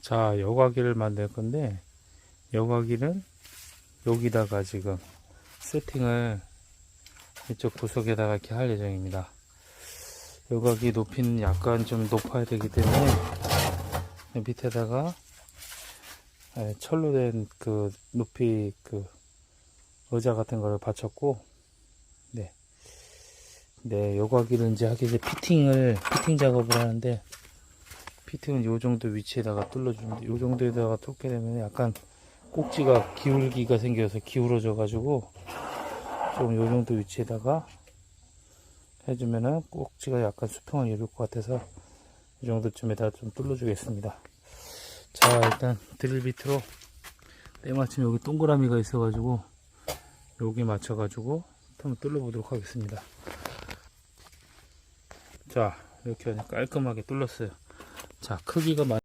자, 여과기를 만들 건데, 여과기는 여기다가 지금 세팅을 이쪽 구석에다가 이렇게 할 예정입니다. 여과기 높이는 약간 좀 높아야 되기 때문에 밑에다가 예, 철로 된 그 높이 그 의자 같은 거를 받쳤고, 네. 네, 여과기를 이제 하기 이제 피팅을, 피팅 작업을 하는데, 피팅은 요 정도 위치에다가 뚫어주는데, 요 정도에다가 뚫게 되면 약간 꼭지가 기울기가 생겨서 기울어져 가지고, 좀 요 정도 위치에다가 해주면은 꼭지가 약간 수평을 이룰 것 같아서, 이 정도쯤에다 좀 뚫어주겠습니다. 자, 일단 드릴 비트로 때마침 여기 동그라미가 있어 가지고, 여기 맞춰 가지고, 한번 뚫어보도록 하겠습니다. 자, 이렇게 깔끔하게 뚫렸어요. 자, 크기가 많